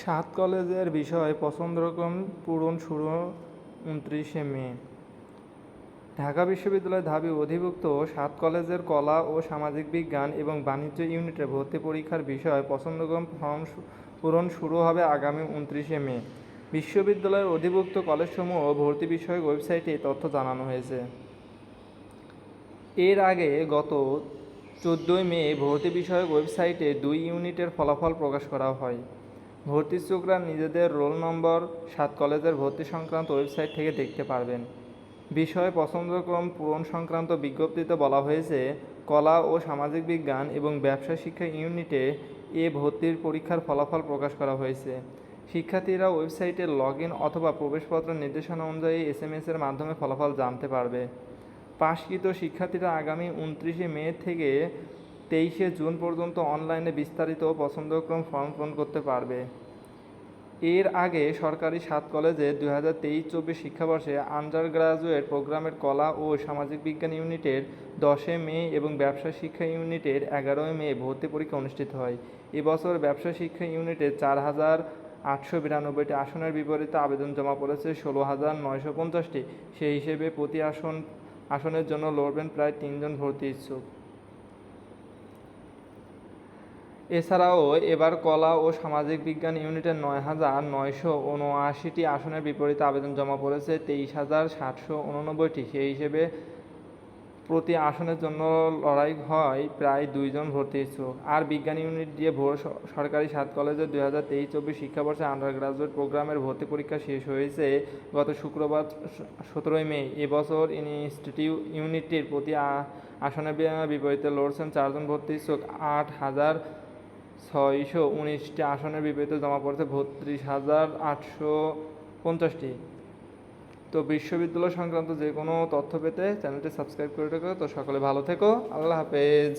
সাত কলেজের বিষয় পছন্দক্রম পূরণ শুরু উনত্রিশে মে। ঢাকা বিশ্ববিদ্যালয়ের ধাবি অধিভুক্ত সাত কলেজের কলা ও সামাজিক বিজ্ঞান এবং বাণিজ্য ইউনিটের ভর্তি পরীক্ষার বিষয় পছন্দক্রম ফর্ম পূরণ শুরু হবে আগামী উনত্রিশে মে। বিশ্ববিদ্যালয়ের অধিভুক্ত কলেজসমূহ ভর্তি বিষয়ক ওয়েবসাইটে তথ্য জানানো হয়েছে। এর আগে গত চোদ্দোই মে ভর্তি বিষয়ক ওয়েবসাইটে দুই ইউনিটের ফলাফল প্রকাশ করা হয়। ভর্তি ইচ্ছুকরা নিজেদের রোল নম্বর সাত কলেজের ভর্তি সংক্রান্ত ওয়েবসাইট থেকে দেখতে পারবেন। বিষয় পছন্দক্রম পূরণ সংক্রান্ত বিজ্ঞপ্তিতে বলা হয়েছে, কলা ও সামাজিক বিজ্ঞান এবং ব্যবসা শিক্ষা ইউনিটে এ ভর্তির পরীক্ষার ফলাফল প্রকাশ করা হয়েছে। শিক্ষার্থীরা ওয়েবসাইটে লগ ইন অথবা প্রবেশপত্র নির্দেশনা অনুযায়ী এস এম এর মাধ্যমে ফলাফল জানতে পারবে। পাশকৃত শিক্ষার্থীরা আগামী উনত্রিশে মে থেকে তেইশে জুন পর্যন্ত অনলাইনে বিস্তারিত পছন্দক্রম ফর্ম পূরণ করতে পারবে। এর আগে সরকারি সাত কলেজে দুই হাজার তেইশ চব্বিশ শিক্ষাবর্ষে আন্ডার গ্রাজুয়েট প্রোগ্রামের কলা ও সামাজিক বিজ্ঞান ইউনিটের দশে মে এবং ব্যবসা শিক্ষা ইউনিটের এগারোই মে ভর্তি পরীক্ষা অনুষ্ঠিত হয়। এবছর ব্যবসা শিক্ষা ইউনিটে চার হাজার আটশো বিরানব্বইটি আসনের বিপরীতে আবেদন জমা পড়েছে ষোলো হাজার নয়শো পঞ্চাশটি। সেই হিসেবে প্রতি আসন, আসনের জন্য লড়বেন প্রায় তিনজন ভর্তি ইচ্ছুক। এছাড়াও এবার কলা ও সামাজিক বিজ্ঞান ইউনিটের নয় হাজার নয়শো উনআশিটি আসনের বিপরীতে আবেদন জমা পড়েছে, তেইশ হাজার সাতশো উননব্বইটি। সেই হিসেবে প্রতি আসনের জন্য লড়াই হয় প্রায় দুইজন ভর্তি ইচ্ছুক আর বিজ্ঞান ইউনিট দিয়ে ভোর সরকারি সাত কলেজে দুই হাজার তেইশ চব্বিশ শিক্ষাবর্ষে আন্ডার গ্রাজুয়েট প্রোগ্রামের ভর্তি পরীক্ষা শেষ হয়েছে গত শুক্রবার সতেরোই মে। এবছর ইনস্টিটিউট ইউনিটটির প্রতি আসনের বিপরীতে লড়ছেন চারজন ভর্তি ইচ্ছুক আট হাজার ছয়শো উনিশটি আসনের বিপরীতে জমা পড়েছে বত্রিশ হাজার আটশো পঞ্চাশটি। তো বিশ্ববিদ্যালয় সংক্রান্ত যে কোনো তথ্য পেতে চ্যানেলটি সাবস্ক্রাইব করে রেখো। তো সকলে ভালো থেকো। আল্লাহ হাফেজ।